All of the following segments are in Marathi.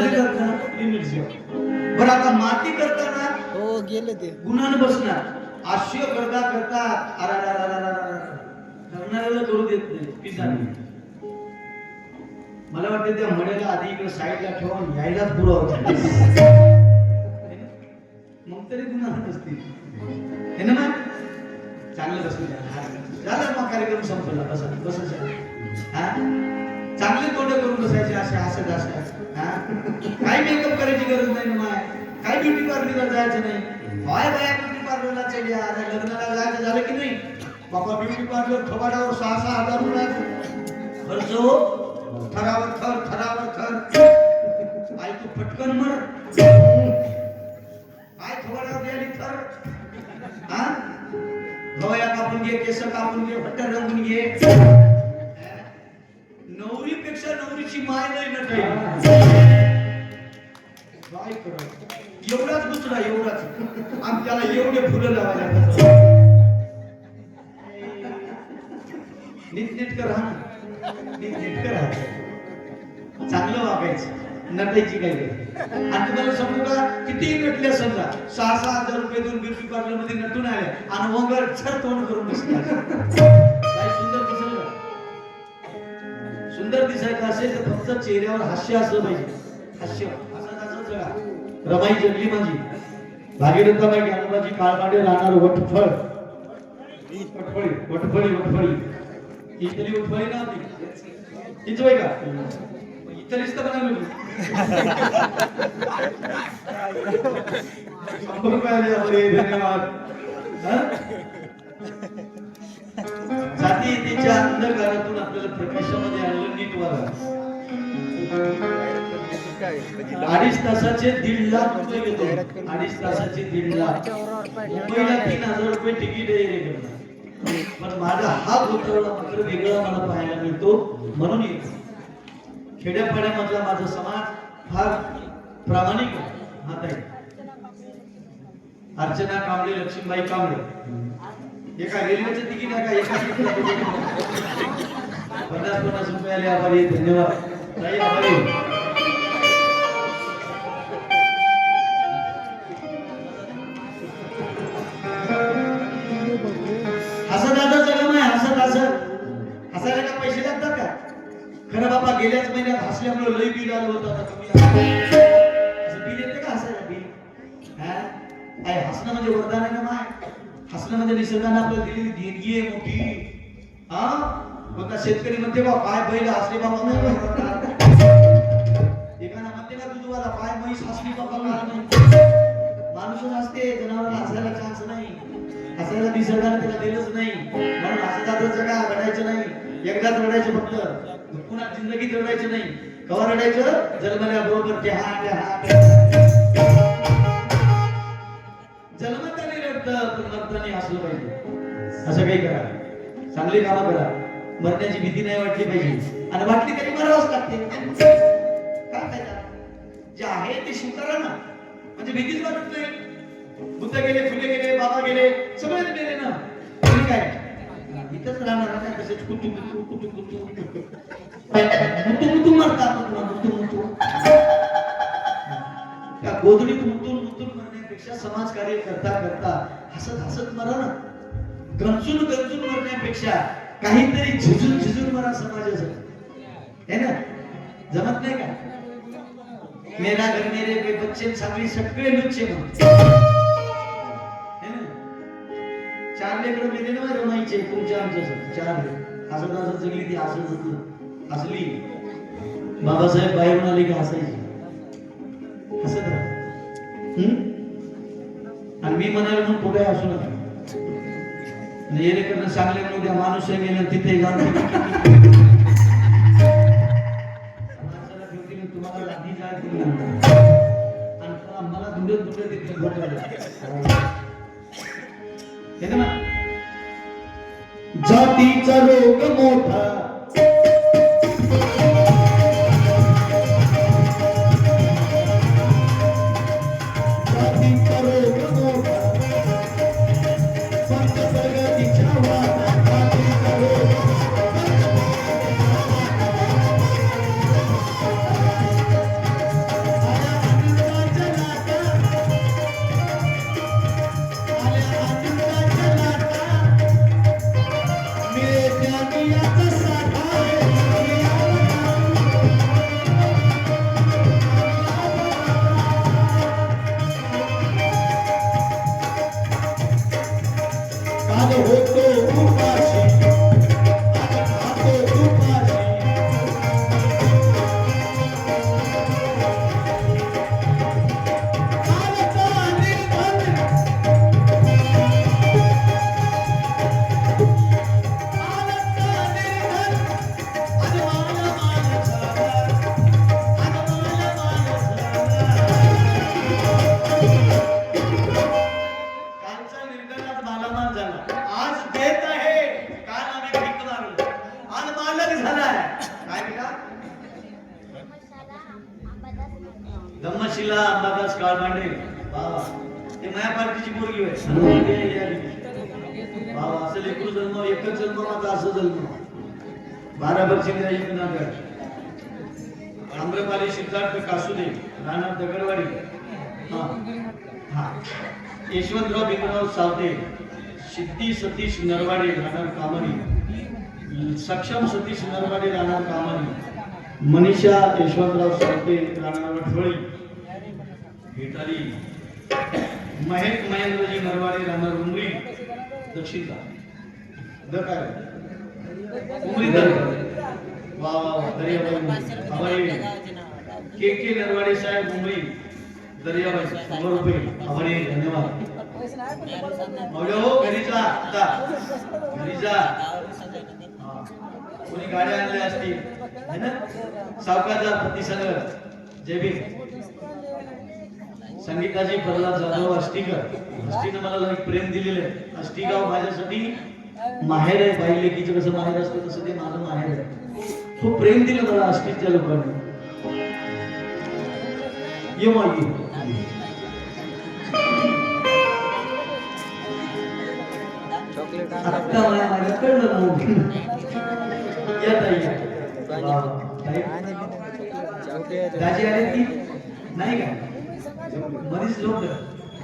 लागली गेले. तर का? लिमिट जेव. बरं आता माती करताना हो गेले ते. गुन्हानं बसणार. आश्य करता करता अरा रा रा रा रा रा रा. करणाऱ्याला करू देत नाही. मला वाटतं त्या मड्याला आधी इकडे साईडला ठेवून यायलाच पुरवत मग तरी गुन्हा नसतील हे ना चांगलं बसलं झालं मग कार्यक्रम संपला. बसा. बसायचा हा? चांगले तोंड करून बसायचे असे हसत हसत काय मेकअप करायची गरज नाही ना काय ब्युटी पार्लरला जायचं नाही. बाय बाया ब्युटी पार्लरला चली. आता लग्नाला जायचं झालं की नाही? बाबा ब्युटी पार्लर थोबाडावर सहा सहा हजार रुपये खर्च हो. थरावर थर थरावर थर. आई तू पटकन मर. आय थोबाडावर द्यायली थर. हा? गवया कापून घे केस कापून घे फट्ट रंगून घे. नवरीची माय नाही ना काय एवढाच दुसरा एवढाच. आणि त्याला एवढे फुलं लावायला नीट नीट कर. नीट नीट कर. चांगलं वागायचं. नटायची काही. आणि तुम्हाला सांगू का किती नटल्या समजा सहा सहा हजार रुपये देऊन ब्युटी पार्लरमध्ये नटून आले आणि वगैरे छर तोंड करून सुंदर दिसायचं असेल तर फक्त चेहऱ्यावर हास्य असलं पाहिजे. हास्य. जगा रमाई जगली माझी. भागीरथाबाई ज्ञानोबाची काळमांडे राहणार वटफळ. वटफळी वटफळी वटफळी. इथली वटफळी ना होती. हीच होय का? इथलीच तर बनवली शंभर रुपये धन्यवाद. हा? जातीयतेच्या अंधकारातून आपल्याला प्रकाशामध्ये आणलं नीट वागा अडीच तासाचे दीड लाख रुपये घेतो. अडीच तासाचे दीड लाख. मुंबईला तीन हजार रुपये तिकीट आहे पण माझा हा गोतवळा मात्र वेगळा मला पाहायला मिळतो. म्हणून येतो. खेड्यापाड्यामधला माझा समाज फार प्रामाणिक आहे. हा अर्चना कांबळे लक्ष्मीबाई कांबळे. एका रेल्वेचे तिकीट आहे का? एका पन्नास पन्नास रुपये आभारी धन्यवाद. आभारी हसणं म्हणजे निसर्गाने आपल्याला दिलेली देणगी आहे मोठी. हा? कोणता शेतकरी म्हणते बा काय बैल हसले बाबा नाही बरं. एखादा म्हणते का तुझवाला काय म्हैस हसली बाबा काय नाही माणूसच असते जनावर हसायला चान्स नाही. हसायला निसर्गाने त्याला दिलंच नाही. म्हणून हसताच जगा रडायचं नाही. एकदाच रडायचं फक्त. पुन्हा जिंदगीत रडायचं नाही. कवा रडायचं? जन्मल्या बरोबर ते हा ते हा ते. जन्मताने हसलं पाहिजे. असं काही करा. चांगली कामं करा. मरण्याची भीती नाही वाटली पाहिजे. आणि वाटली तरी मरावंच लागते. काय फायदा? जे आहे ते स्वीकारा ना. म्हणजे भीतीच वाटत नाही बुद्ध गेले फुले गेले बाबा गेले सगळे गेले ना. तुम्ही काय? इथंच राहणार ना तसेच कुटू कुटू कुटू कुटू मुतू मुतू मरतात मुतू मुतू त्या गोधडीत मुतून मुतून मरण्यापेक्षा समाज कार्य करता करता हसत हसत मरा ना गंजून गंजून मरण्यापेक्षा काहीतरी झिजून झिजून मरा समाजाचं. है ना? जमत नाही का? मेरा घर मेरे बे बच्चे सगळे सगळे लुच्चे चार लेकडं मेले ना रमायचे तुमच्या आमच्या चार असं असं जगली ती असं होती असली बाबासाहेब बाहेरून आली की असायची हसत राहा. हम्म? आणि मी म्हणाल म्हणून पुढे असू? नका येणेकडनं सांगले म्हणून उद्या माणूस गेलं तिथे जाऊन माणसाला तुम्हाला आणि मला दुडत दुडत हे ना? जातीचा रोग मोठा. कासुदे राणा दगडवाडी. हा. हा. यशवंतराव भीमराव सावते सिद्धी सतीश नरवाडे राहणार कामानी सक्षम सतीश नरवाडे राहणार कामानी मनीषा यशवंतराव सावते राहणार वठवळी भेटाली महेश महेंद्रजी नरवाडे राहणार उमरी दक्षिणला दकार उमरी दर. वा वा वा. दर्याबाई. के के नरवाडे साहेब मुंबई दर्याबाई शंभर रुपये. आभारी धन्यवाद. हो घरी जा आता. घरी जा कोणी गाड्या आणल्या असतील? है ना? सावकाचा प्रतिसंग जय भीम. संगीताजी प्रल्हाद जाधव अष्टीकर अष्टीनं मला लई प्रेम दिलेलं आहे. अष्टीगाव माझ्यासाठी माहेर आहे. बाई लेकीचं कसं माहेर असतं तसं ते माझं माहेर आहे. खूप प्रेम दिलं मला अष्टीच्या लोकांनी. ये ये. आत्ता मला माझ्या कळलं मग. या ताई. दाजी आले की? नाही का? मध्येच लोक.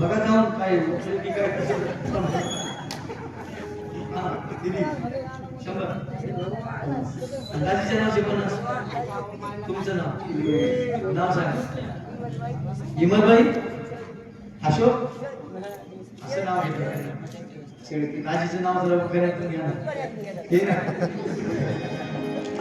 बघा जाऊन काय की काय दिदी शंभर. दाजीचं नाव शिकवणार तुमचं नाव? नाव सांगा. हिमतबाई अशोक? असं नाव घेतलं राजीचं नाव जरा उखाण्यातून घ्या ना. हे ना.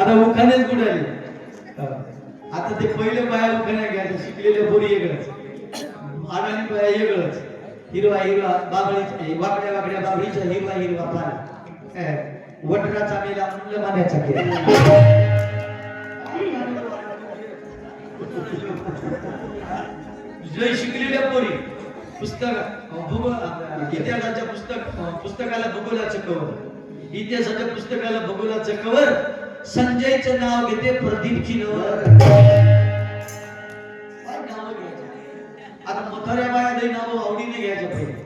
आता उखाण्यात कुठे आले? आता ते पहिले बाया उखाण्या घ्यायच्या शिकलेल्या बोरी वेगळंच आडाणी बाया वेगळंच हिरवा हिरवा बाबळीचा वाकड्या वाकड्या बाबळीचा हिरवा हिरवा पाल. अं, वटराचा मेला मुलं. मान्याचा लय शिकलेल्या पोरी. पुस्तक भूगोल इतिहासाच्या पुस्तक पुस्तकाला भूगोलाचं कवर इतिहासाच्या पुस्तकाला भूगोलाचं कवर संजयचं नाव घेते प्रदीपची नवर आता मथाऱ्या बाया लई नाव आवडीने घ्यायचं पहिले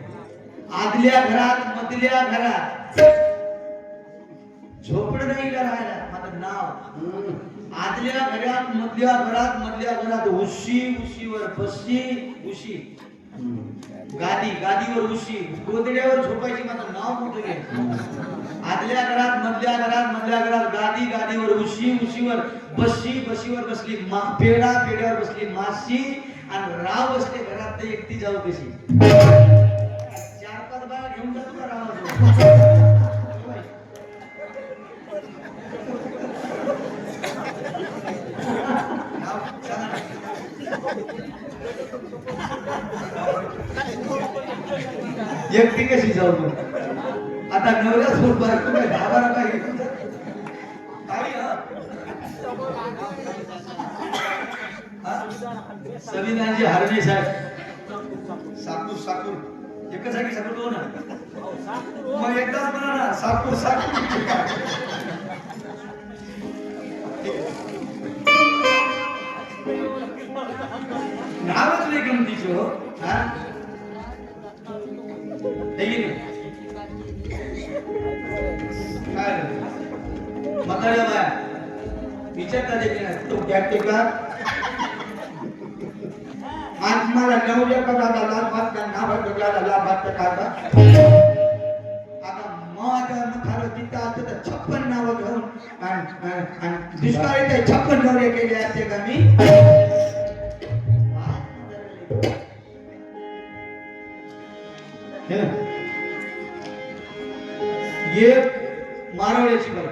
आदल्या घरात मधल्या घरात. झोपड नाही का राहायला? माझं नाव. आदल्या घरात मधल्या घरात मधल्या घरात उशी उशीवर बस्सी उशी. गादी गादीवर उशी. गोदड्यावर झोपायची माझं नाव मोठं घ्यायचं? आदल्या घरात मधल्या घरात मधल्या घरात गादी गादीवर उशी उशीवर बस्सी बशीवर बसली मा पेडा पेड्यावर बसली माशी आणि राव बसले घरात एकटी जाऊ कशी. चार पाच बाया घेऊन जातो का रावाजवळ? एकटी कशी जाऊ मग? आता नवऱ्या सोड बायको काय दहा बारा काय घेऊन जाते? संविधानजी हरणे साहेब. साकूर साकूर. एकच जागी साकूर दोन मग एकदाच म्हणा ना साकूर साकूर. नावच नाही गमतीचे हो काय म्हाताऱ्या बाया विचारता देखील तो गॅप टेका आज मला नवऱ्या पदाला लाभ भात का भात आता तर छप्पन नावं घेऊन दुष्काळी छप्पन नवरे केले असते का मी हे ना. एक मारवड्याची बाई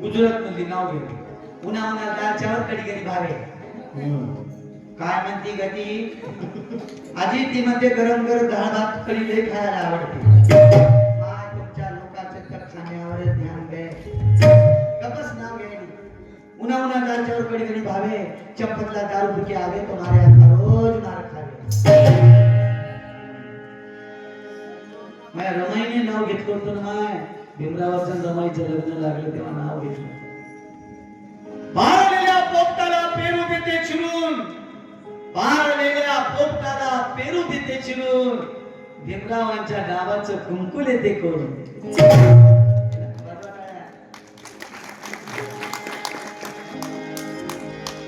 गुजरात मधली नाव घेते पुन्हा उन्हा दालच्यावर कधी कधी भावे काय म्हणते गती? आजी ती म्हणते गरम गरम डाळ भात कधी लई खायला आवडते. तुमच्या लोकांचं ध्यान दे कपस नाव घ्यायली उन्हा उन्हा दालच्यावर कधी कधी भावे. चंपतला दारू पिके आवे तुम्हारे आता रोज मार खावे. माया रमाईने नाव घेतलं होतं ना माय भीमरावाचं रमाईचं लग्न लागलं तेव्हा नाव घेतलं भाळलेल्या पोपटाला पेरू देते चिरून. पारलेल्या पोपटाला पेरू देते चिरून. भीमरावांच्या गावाचं कुंकुल येते करून.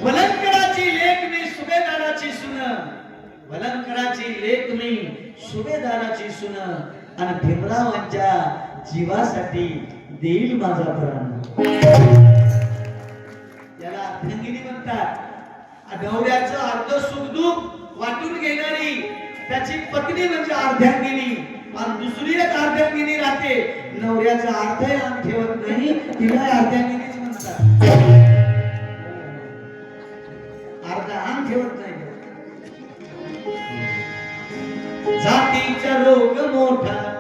वलंकराची लेख मी सुभेदाराची सुन. वलंकराची लेख मी सुभेदाराची सुन. आणि भीमरावांच्या जीवासाठी देईल माझा प्राण. याला अर्थंगिनी म्हणतात. नवऱ्याचं अर्ध सुखदुख वाटून घेणारी त्याची पत्नी म्हणजे अर्ध्यांगिनी आणि दुसरी एक अर्ध्यांगिनी राहते. नवऱ्याचा अर्ध अंग ठेवत नाही तिला अर्ध्यांगिनीच म्हणतात. अर्धा आम ठेवत नाही. जातीचा रोग मोठा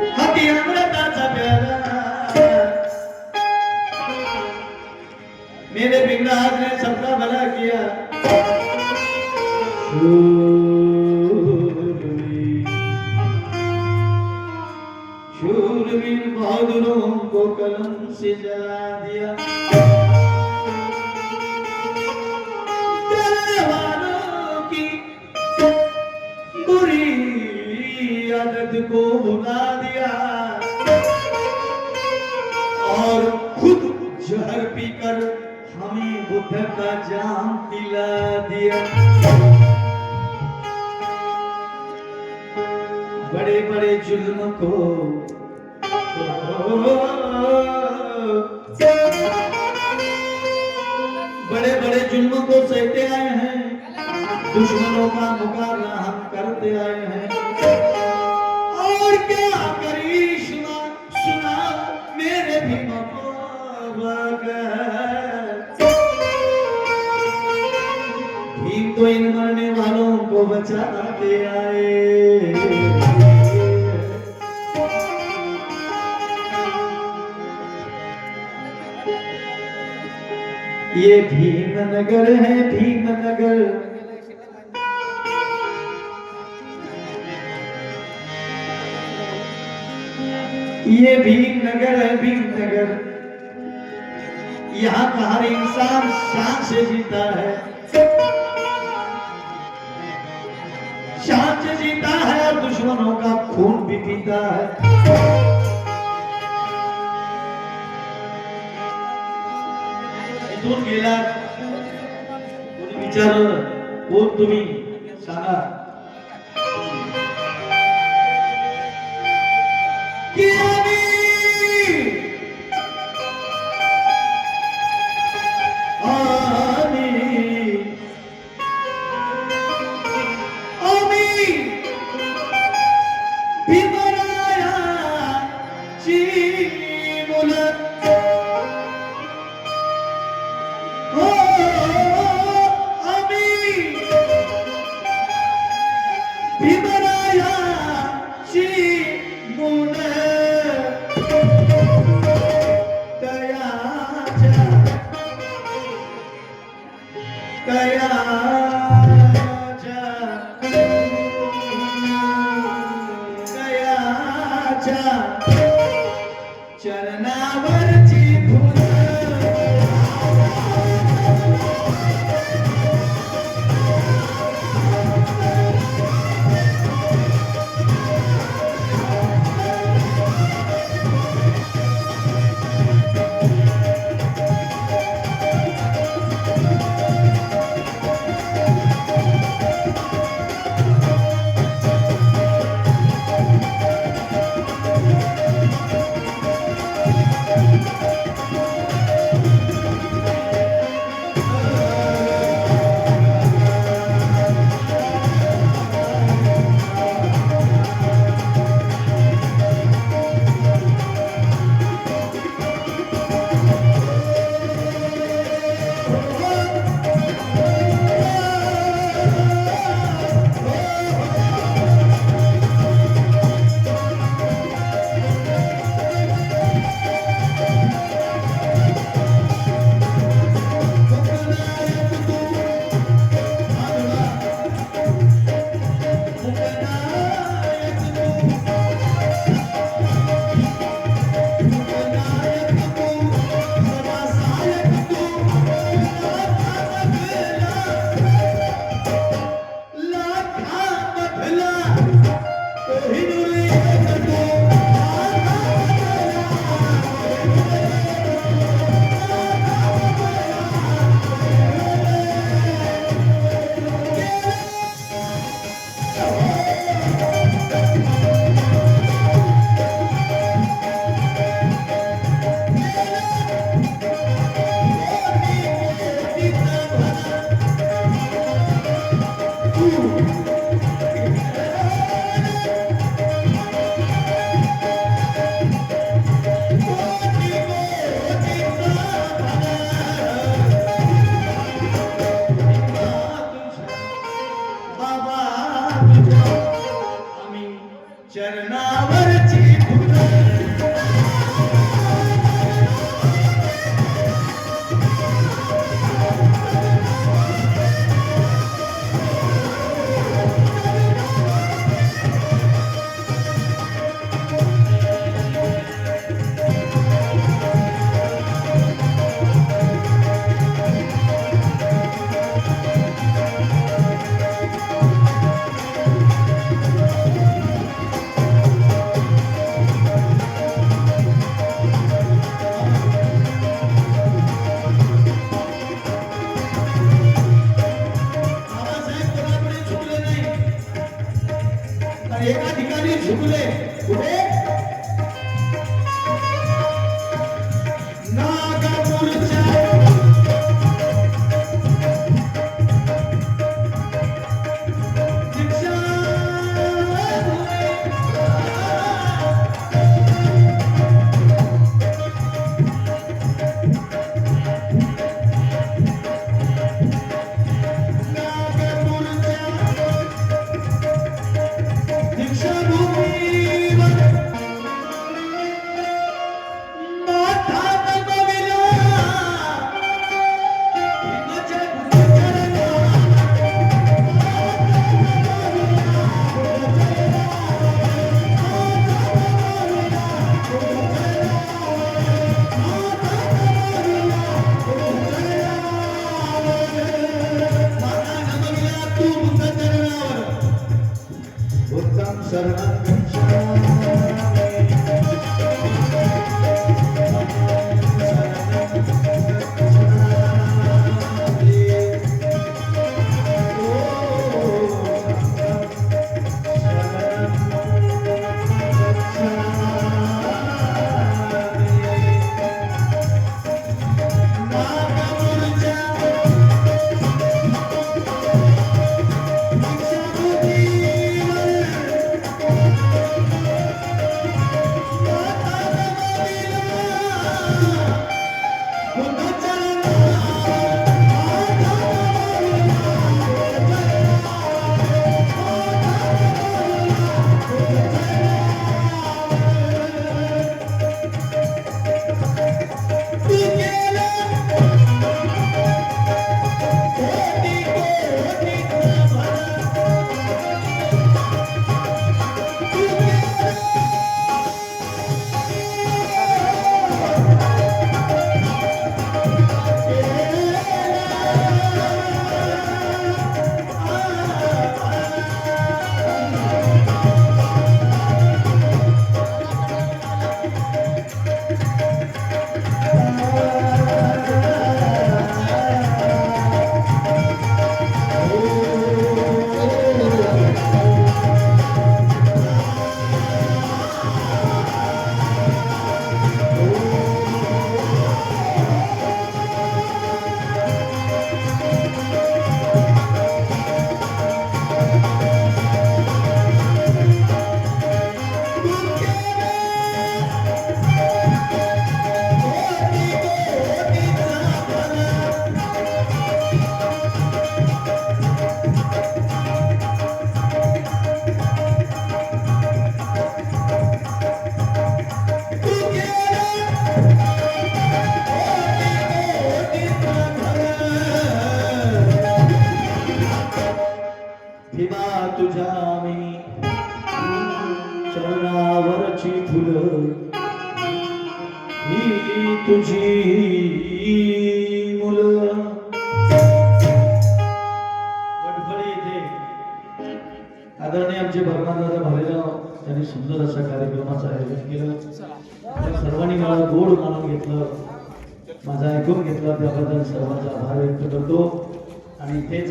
हाती अमृताचा प्याला. मेरे बिना ने सबका भला किया. बड़े बड़े जुल्म को सहते आए हैं। दुश्मनों का मुकाबला हम ये भीमनगर है, भीमनगर। ये भीम नगर है, भीमनगर। यहाँ का हर इंसान शान से जीता है। शान से जीता है और दुश्मनों का खून भी पीता है। इथून गेला कोणी विचारलं कोण तुम्ही?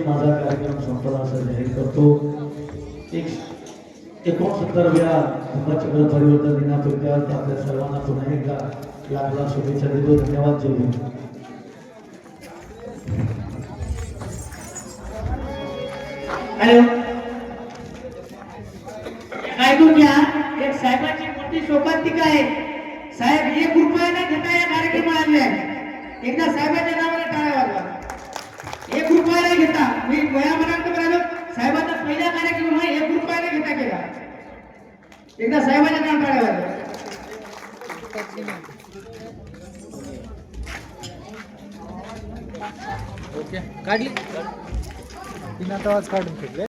माझा कार्यक्रम संपला असं जाहीर करतो. एक एकोणसत्तरव्या धम्मचक्र परिवर्तन दिनापुरत्यावर आपल्या सर्वांना पुन्हा एकदा लागला शुभेच्छा देतो. धन्यवाद जय भीम. हॅलो. ऐकून घ्या एक साहेबांची मोठी शोकांतिका आहे साहेब एक रुपया न घेता या कार्यक्रमाला आणले एकदा साहेबांच्या नावाने टाळ्या वाजवा एक रुपया नाही घेता मी वयामानांत म्हणालो साहेबांचा पहिला कार्यक्रम हा एक रुपया न घेता केला एकदा साहेबांच्या नावाने टाळ्या काढली. तिनं आता आज काढून फिरले